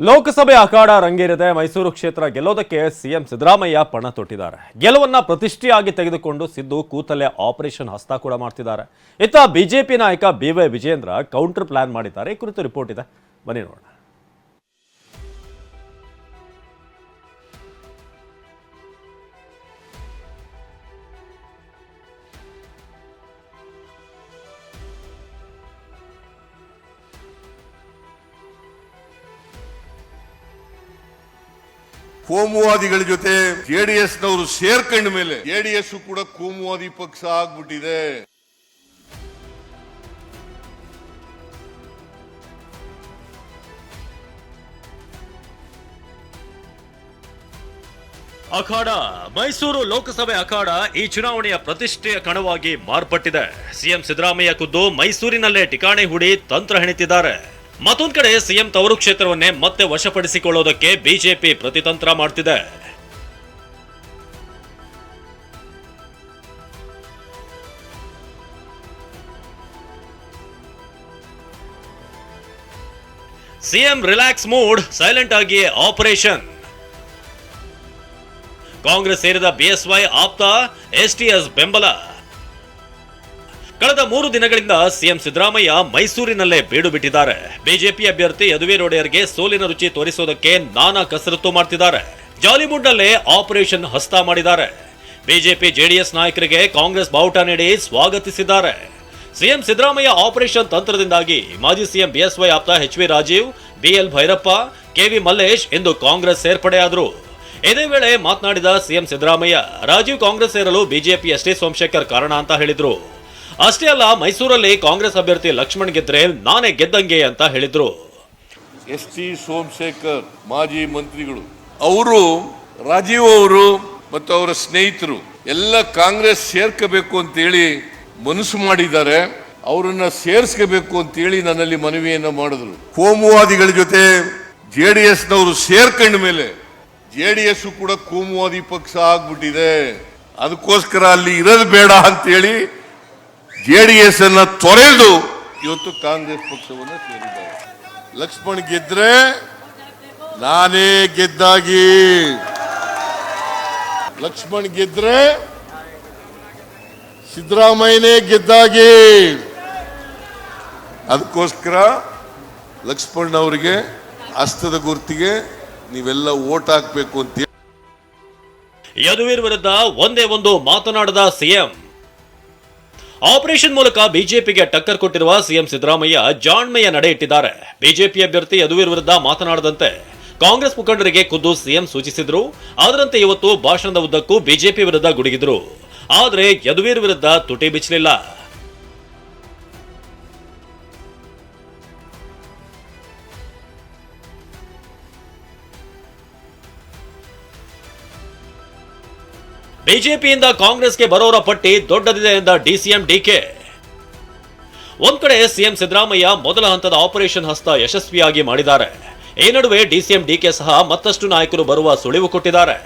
ಲೋಕಸಭೆ ಅಖಾಡ ರಂಗೇರಿದೆ. ಮೈಸೂರು ಕ್ಷೇತ್ರ ಗೆಲ್ಲೋದಕ್ಕೆ ಸಿಎಂ ಸಿದ್ದರಾಮಯ್ಯ ಪಣ ತೊಟ್ಟಿದ್ದಾರೆ. ಗೆಲುವನ್ನ ಪ್ರತಿಷ್ಠೆಯಾಗಿ ತೆಗೆದುಕೊಂಡು ಸಿದ್ದು ಕೂತಲ್ಲೇ ಆಪರೇಷನ್ ಹಸ್ತ ಕೂಡ ಮಾಡ್ತಿದ್ದಾರೆ. ಇತ್ತ ಬಿಜೆಪಿ ನಾಯಕ ಬಿ ವಿಜೇಂದ್ರ ಕೌಂಟರ್ ಪ್ಲಾನ್ ಮಾಡಿದ್ದಾರೆ. ಈ ಕುರಿತು ರಿಪೋರ್ಟ್ ಇದೆ. ಬನ್ನಿ ನೋಡೋಣ. ಕೋಮುವಾದಿಗಳ ಜೊತೆ ಜೆಡಿಎಸ್ ನವರು ಸೇರ್ಕೊಂಡ ಮೇಲೆ ಜೆಡಿಎಸ್ ಕೂಡ ಕೋಮುವಾದಿ ಪಕ್ಷ ಆಗ್ಬಿಟ್ಟಿದೆ. ಅಖಾಡ, ಮೈಸೂರು ಲೋಕಸಭೆ ಅಖಾಡ ಈ ಚುನಾವಣೆಯ ಪ್ರತಿಷ್ಠೆಯ ಕಣವಾಗಿ ಮಾರ್ಪಟ್ಟಿದೆ. ಸಿಎಂ ಸಿದ್ದರಾಮಯ್ಯ ಖುದ್ದು ಮೈಸೂರಿನಲ್ಲೇ ಠಿಕಾಣೆ ಹೂಡಿ ತಂತ್ರ ಹೆಣಿತಿದ್ದಾರೆ. ಮತ್ತೊಂದ್ ಕಡೆ ಸಿಎಂ ತವರು ಕ್ಷೇತ್ರವನ್ನೇ ಮತ್ತೆ ವಶಪಡಿಸಿಕೊಳ್ಳೋದಕ್ಕೆ ಬಿಜೆಪಿ ಪ್ರತಿತಂತ್ರ ಮಾಡ್ತಿದೆ. ಸಿಎಂ ರಿಲ್ಯಾಕ್ಸ್ ಮೂಡ್, ಸೈಲೆಂಟ್ ಆಗಿ ಆಪರೇಷನ್. ಕಾಂಗ್ರೆಸ್ ಸೇರಿದ ಬಿಎಸ್ವೈ ಆಪ್ತ ಎಸ್ಟಿಎಸ್ ಬೆಂಬಲ. ಕಳೆದ ಮೂರು ದಿನಗಳಿಂದ ಸಿಎಂ ಸಿದ್ದರಾಮಯ್ಯ ಮೈಸೂರಿನಲ್ಲೇ ಬೀಡು ಬಿಟ್ಟಿದ್ದಾರೆ. ಬಿಜೆಪಿ ಅಭ್ಯರ್ಥಿ ಯದುವೀರ್ ಒಡೆಯರ್ಗೆ ಸೋಲಿನ ರುಚಿ ತೋರಿಸೋದಕ್ಕೆ ನಾನಾ ಕಸರತ್ತು ಮಾಡ್ತಿದ್ದಾರೆ. ಜಾಲಿಮುಡ್ನಲ್ಲೇ ಆಪರೇಷನ್ ಹಸ್ತ ಮಾಡಿದ್ದಾರೆ. ಬಿಜೆಪಿ ಜೆಡಿಎಸ್ ನಾಯಕರಿಗೆ ಕಾಂಗ್ರೆಸ್ ಬಾವುಟ ನೀಡಿ ಸ್ವಾಗತಿಸಿದ್ದಾರೆ. ಸಿಎಂ ಸಿದ್ದರಾಮಯ್ಯ ಆಪರೇಷನ್ ತಂತ್ರದಿಂದಾಗಿ ಮಾಜಿ ಸಿಎಂ ಬಿಎಸ್ವೈ ಆಪ್ತ H V Rajeev, B L Bhairappa, K V Mallesh ಎಂದು ಕಾಂಗ್ರೆಸ್ ಸೇರ್ಪಡೆಯಾದರು. ಇದೇ ವೇಳೆ ಮಾತನಾಡಿದ ಸಿಎಂ ಸಿದ್ದರಾಮಯ್ಯ, ರಾಜೀವ್ ಕಾಂಗ್ರೆಸ್ ಸೇರಲು ಬಿಜೆಪಿ ಎಸ್ ಸೋಮಶೇಖರ್ ಕಾರಣ ಅಂತ ಹೇಳಿದ್ರು. ಅಷ್ಟೇ ಅಲ್ಲ ಮೈಸೂರಲ್ಲಿ ಕಾಂಗ್ರೆಸ್ ಅಭ್ಯರ್ಥಿ ಲಕ್ಷ್ಮಣ್ ಗೆದ್ರೆ ನಾನೇ ಗೆದ್ದಂಗೆ ಅಂತ ಹೇಳಿದ್ರು. ಎಸ್ ಟಿ ಸೋಮಶೇಖರ್ ಮಾಜಿ ಮಂತ್ರಿಗಳು ಅವರು ರಾಜೀವ್ ಅವರು ಮತ್ತು ಅವರ ಸ್ನೇಹಿತರು ಎಲ್ಲ ಕಾಂಗ್ರೆಸ್ ಸೇರ್ಕಬೇಕು ಅಂತೇಳಿ ಮನಸ್ಸು ಮಾಡಿದ್ದಾರೆ. ಅವರನ್ನ ಸೇರಿಸ್ಕೋಬೇಕು ಅಂತೇಳಿ ನನ್ನಲ್ಲಿ ಮನವಿಯನ್ನು ಮಾಡಿದ್ರು. ಕೋಮುವಾದಿಗಳ ಜೊತೆ ಜೆ ಡಿ ನವರು ಸೇರ್ಕೊಂಡ ಮೇಲೆ ಜೆ ಡಿ ಎಸ್ ಕೂಡ ಕೋಮುವಾದಿ ಪಕ್ಷ ಆಗ್ಬಿಟ್ಟಿದೆ. ಅದಕ್ಕೋಸ್ಕರ ಅಲ್ಲಿ ಇರೋದು ಬೇಡ ಅಂತೇಳಿ ಜೆಡಿಎಸ್ ಅನ್ನ ತೊರೆದು ಇವತ್ತು ಕಾಂಗ್ರೆಸ್ ಪಕ್ಷವನ್ನು ಸೇರಿದ್ದಾರೆ. ಲಕ್ಷ್ಮಣ್ ಗೆದ್ರೆ ನಾನೇ ಗೆದ್ದಾಗಿ. ಲಕ್ಷ್ಮಣ್ ಗೆದ್ರೆ ಸಿದ್ದರಾಮಯ್ಯನೇ ಗೆದ್ದಾಗಿ. ಅದಕ್ಕೋಸ್ಕರ ಲಕ್ಷ್ಮಣ್ ಅವರಿಗೆ ಹಸ್ತದ ಗುರ್ತಿಗೆ ನೀವೆಲ್ಲ ಓಟ್ ಹಾಕ್ಬೇಕು ಅಂತ ಯದುವೀರ್ ವಿರುದ್ಧ ಒಂದೇ ಒಂದು ಮಾತನಾಡದ ಸಿಎಂ ಆಪರೇಷನ್ ಮೂಲಕ ಬಿಜೆಪಿಗೆ ಟಕ್ಕರ್ ಕೊಟ್ಟಿರುವ ಸಿಎಂ ಸಿದ್ದರಾಮಯ್ಯ ಜಾಣ್ಮೆಯ ನಡೆ ಇಟ್ಟಿದ್ದಾರೆ. ಬಿಜೆಪಿ ಅಭ್ಯರ್ಥಿ ಯದುವೀರ್ ವಿರುದ್ಧ ಮಾತನಾಡದಂತೆ ಕಾಂಗ್ರೆಸ್ ಮುಖಂಡರಿಗೆ ಖುದ್ದು ಸಿಎಂ ಸೂಚಿಸಿದ್ರು. ಅದರಂತೆ ಇವತ್ತು ಭಾಷಣದ ಉದ್ದಕ್ಕೂ ಬಿಜೆಪಿ ವಿರುದ್ಧ ಗುಡುಗಿದ್ರು. ಆದರೆ ಯದುವೀರ್ ವಿರುದ್ಧ ತುಟಿ ಬಿಚ್ಚಲಿಲ್ಲ. ಬಿಜೆಪಿಯಿಂದ ಕಾಂಗ್ರೆಸ್ಗೆ ಬರೋರ ಪಟ್ಟಿ ದೊಡ್ಡದಿದೆ ಎಂದ ಡಿಸಿಎಂ ಡಿಕೆ. ಒಂದ್ ಕಡೆ ಸಿಎಂ ಸಿದ್ದರಾಮಯ್ಯ ಮೊದಲ ಹಂತದ ಆಪರೇಷನ್ ಹಸ್ತ ಯಶಸ್ವಿಯಾಗಿ ಮಾಡಿದ್ದಾರೆ. ಈ ನಡುವೆ ಡಿಸಿಎಂ ಡಿಕೆ ಸಹ ಮತ್ತಷ್ಟು ನಾಯಕರು ಬರುವ ಸುಳಿವು ಕೊಟ್ಟಿದ್ದಾರೆ.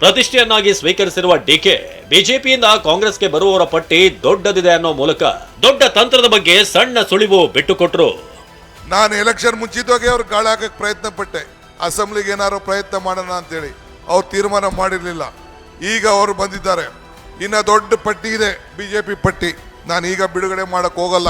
ಪ್ರತಿಷ್ಠೆಯನ್ನಾಗಿ ಸ್ವೀಕರಿಸಿರುವ ಡಿಕೆ, ಬಿಜೆಪಿಯಿಂದ ಕಾಂಗ್ರೆಸ್ಗೆ ಬರುವವರ ಪಟ್ಟಿ ದೊಡ್ಡದಿದೆ ಅನ್ನೋ ಮೂಲಕ ದೊಡ್ಡ ತಂತ್ರದ ಬಗ್ಗೆ ಸಣ್ಣ ಸುಳಿವು ಬಿಟ್ಟುಕೊಟ್ರು. ನಾನು ಎಲೆಕ್ಷನ್ ಮುಂಚಿತವಾಗಿ ಅವ್ರು ಗಾಳಿ ಹಾಕಕ್ಕೆ ಪ್ರಯತ್ನ ಪಟ್ಟೆ ಅಸೆಂಬ್ಲಿಗೆ ಏನಾದ್ರು ಪ್ರಯತ್ನ ಮಾಡೋಣ ಅಂತೇಳಿ. ಅವ್ರು ತೀರ್ಮಾನ ಮಾಡಿರಲಿಲ್ಲ. ಈಗ ಅವರು ಬಂದಿದ್ದಾರೆ. ಇನ್ನ ದೊಡ್ಡ ಪಟ್ಟಿ ಇದೆ, ಬಿಜೆಪಿ ಪಟ್ಟಿ. ನಾನು ಈಗ ಬಿಡುಗಡೆ ಮಾಡಕ್ ಹೋಗಲ್ಲ.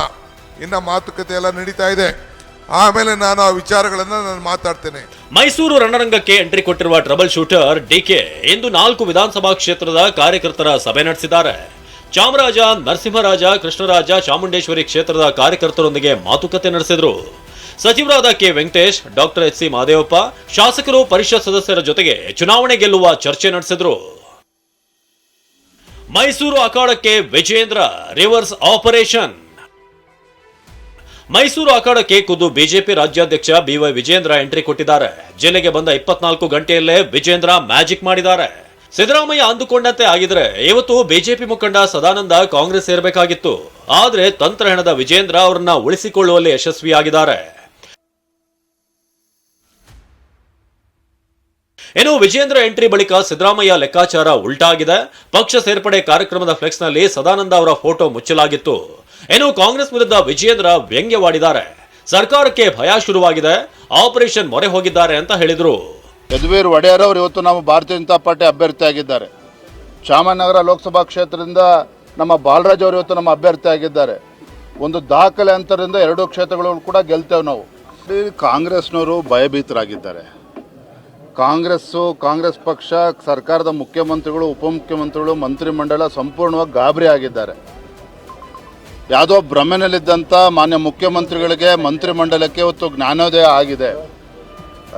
ಇನ್ನ ಮಾತುಕತೆ ಎಲ್ಲ ನಡೀತಾ ಇದೆ. ಆಮೇಲೆ ನಾನು ಆ ವಿಚಾರಗಳನ್ನ ನಾನು ಮಾತಾಡ್ತೇನೆ. ಮೈಸೂರು ರಣರಂಗಕ್ಕೆ ಎಂಟ್ರಿ ಕೊಟ್ಟಿರುವ ಟ್ರಬಲ್ ಶೂಟರ್ ಡಿಕೆ ಇಂದು ನಾಲ್ಕು ವಿಧಾನಸಭಾ ಕ್ಷೇತ್ರದ ಕಾರ್ಯಕರ್ತರ ಸಭೆ ನಡೆಸಿದ್ದಾರೆ. ಚಾಮರಾಜ, ನರಸಿಂಹರಾಜ, ಕೃಷ್ಣರಾಜ, ಚಾಮುಂಡೇಶ್ವರಿ ಕ್ಷೇತ್ರದ ಕಾರ್ಯಕರ್ತರೊಂದಿಗೆ ಮಾತುಕತೆ ನಡೆಸಿದ್ರು. ಸಚಿವರಾದ K Venkatesh, doctor H C Mahadevappa ಶಾಸಕರು ಪರಿಷತ್ ಸದಸ್ಯರ ಜೊತೆಗೆ ಚುನಾವಣೆ ಗೆಲ್ಲುವ ಚರ್ಚೆ ನಡೆಸಿದ್ರು. ಮೈಸೂರು ಅಖಾಡಕ್ಕೆ ವಿಜೇಂದ್ರ ರಿವರ್ಸ್ ಆಪರೇಷನ್. ಮೈಸೂರು ಅಖಾಡಕ್ಕೆ ಖುದ್ದು ಬಿಜೆಪಿ ರಾಜ್ಯಾಧ್ಯಕ್ಷ ಬಿವೈ ವಿಜೇಂದ್ರ ಎಂಟ್ರಿ ಕೊಟ್ಟಿದ್ದಾರೆ. ಜಿಲ್ಲೆಗೆ ಬಂದ ಇಪ್ಪತ್ನಾಲ್ಕು ಗಂಟೆಯಲ್ಲೇ ವಿಜೇಂದ್ರ ಮ್ಯಾಜಿಕ್ ಮಾಡಿದ್ದಾರೆ. ಸಿದ್ದರಾಮಯ್ಯ ಅಂದುಕೊಂಡಂತೆ ಆಗಿದ್ರೆ ಇವತ್ತು ಬಿಜೆಪಿ ಮುಖಂಡ ಸದಾನಂದ ಕಾಂಗ್ರೆಸ್ ಸೇರಬೇಕಾಗಿತ್ತು. ಆದರೆ ತಂತ್ರ ಹೆಣದ ವಿಜೇಂದ್ರ ಅವರನ್ನ ಉಳಿಸಿಕೊಳ್ಳುವಲ್ಲಿ ಯಶಸ್ವಿಯಾಗಿದ್ದಾರೆ. ಇನ್ನು ವಿಜೇಂದ್ರ ಎಂಟ್ರಿ ಬಳಿಕ ಸಿದ್ದರಾಮಯ್ಯ ಲೆಕ್ಕಾಚಾರ ಉಲ್ಟಾಗಿದೆ. ಪಕ್ಷ ಸೇರ್ಪಡೆ ಕಾರ್ಯಕ್ರಮದ ಫ್ಲೆಕ್ಸ್ನಲ್ಲಿ ಸದಾನಂದ ಅವರ ಫೋಟೋ ಮುಚ್ಚಲಾಗಿತ್ತು. ಇನ್ನು ಕಾಂಗ್ರೆಸ್ ವಿರುದ್ಧ ವಿಜೇಂದ್ರ ವ್ಯಂಗ್ಯವಾಡಿದ್ದಾರೆ. ಸರ್ಕಾರಕ್ಕೆ ಭಯ ಶುರುವಾಗಿದೆ. ಆಪರೇಷನ್ ಮೊರೆ ಹೋಗಿದ್ದಾರೆ ಅಂತ ಹೇಳಿದರು. ಯದುವೀರ್ ಒಡೆಯರ್ ಅವರು ಇವತ್ತು ನಮ್ಮ ಭಾರತೀಯ ಜನತಾ ಪಾರ್ಟಿ ಅಭ್ಯರ್ಥಿ ಆಗಿದ್ದಾರೆ. ಚಾಮರಾಜನಗರ ಲೋಕಸಭಾ ಕ್ಷೇತ್ರದಿಂದ ನಮ್ಮ ಬಾಲರಾಜ್ ಅವರು ಇವತ್ತು ನಮ್ಮ ಅಭ್ಯರ್ಥಿ ಆಗಿದ್ದಾರೆ. ಒಂದು ದಾಖಲೆ ಅಂತರದಿಂದ ಎರಡೂ ಕ್ಷೇತ್ರಗಳು ಕೂಡ ಗೆಲ್ತೇವೆ ನಾವು. ಕಾಂಗ್ರೆಸ್ನವರು ಭಯಭೀತರಾಗಿದ್ದಾರೆ. ಕಾಂಗ್ರೆಸ್ಸು, ಕಾಂಗ್ರೆಸ್ ಪಕ್ಷ, ಸರ್ಕಾರದ ಮುಖ್ಯಮಂತ್ರಿಗಳು, ಉಪಮುಖ್ಯಮಂತ್ರಿಗಳು, ಮಂತ್ರಿಮಂಡಲ ಸಂಪೂರ್ಣವಾಗಿ ಗಾಬರಿ ಆಗಿದ್ದಾರೆ. ಯಾವುದೋ ಭ್ರಮೆನಲ್ಲಿದ್ದಂಥ ಮಾನ್ಯ ಮುಖ್ಯಮಂತ್ರಿಗಳಿಗೆ, ಮಂತ್ರಿಮಂಡಲಕ್ಕೆ ಇವತ್ತು ಜ್ಞಾನೋದಯ ಆಗಿದೆ.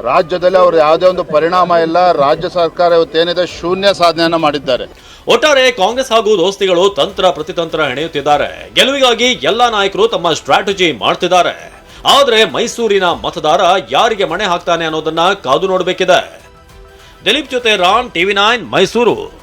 ರಾಜ್ಯದಲ್ಲಿ ಅವರು ಯಾವುದೇ ಒಂದು ಪರಿಣಾಮ ಇಲ್ಲ. ರಾಜ್ಯ ಸರ್ಕಾರ ಇವತ್ತೇನಿದೆ ಶೂನ್ಯ ಸಾಧನೆಯನ್ನು ಮಾಡಿದ್ದಾರೆ. ಒಟ್ಟಾರೆ ಕಾಂಗ್ರೆಸ್ ಹಾಗೂ ದೋಸ್ತಿಗಳು ತಂತ್ರ ಪ್ರತಿತಂತ್ರ ಹೆಣೆಯುತ್ತಿದ್ದಾರೆ ಗೆಲುವಿಗಾಗಿ ಎಲ್ಲ ನಾಯಕರು ತಮ್ಮ ಸ್ಟ್ರಾಟಜಿ ಮಾಡ್ತಿದ್ದಾರೆ. ಆದ್ರೆ ಮೈಸೂರಿನ ಮತದಾರ ಯಾರಿಗೆ ಮಣೆ ಹಾಕ್ತಾನೆ ಅನ್ನೋದನ್ನ ಕಾದು ನೋಡಬೇಕಿದೆ. ದಿಲೀಪ್ ಜೊತೆ ರಾಮ್, ಟಿವಿ ನೈನ್, ಮೈಸೂರು.